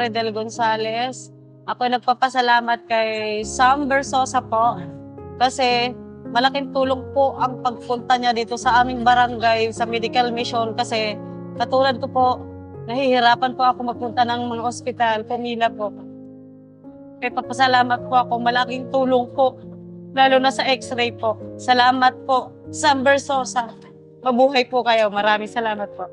Rodel Gonzales. Ako nagpapasalamat kay Sam Versosa po kasi malaking tulong po ang pagpunta niya dito sa aming barangay sa medical mission kasi katulad ko po, nahihirapan po ako magpunta ng mga ospital, pumila po. Kaya papasalamat po ako, malaking tulong po, lalo na sa x-ray po. Salamat po, Sam Versosa. Mabuhay po kayo. Maraming salamat po.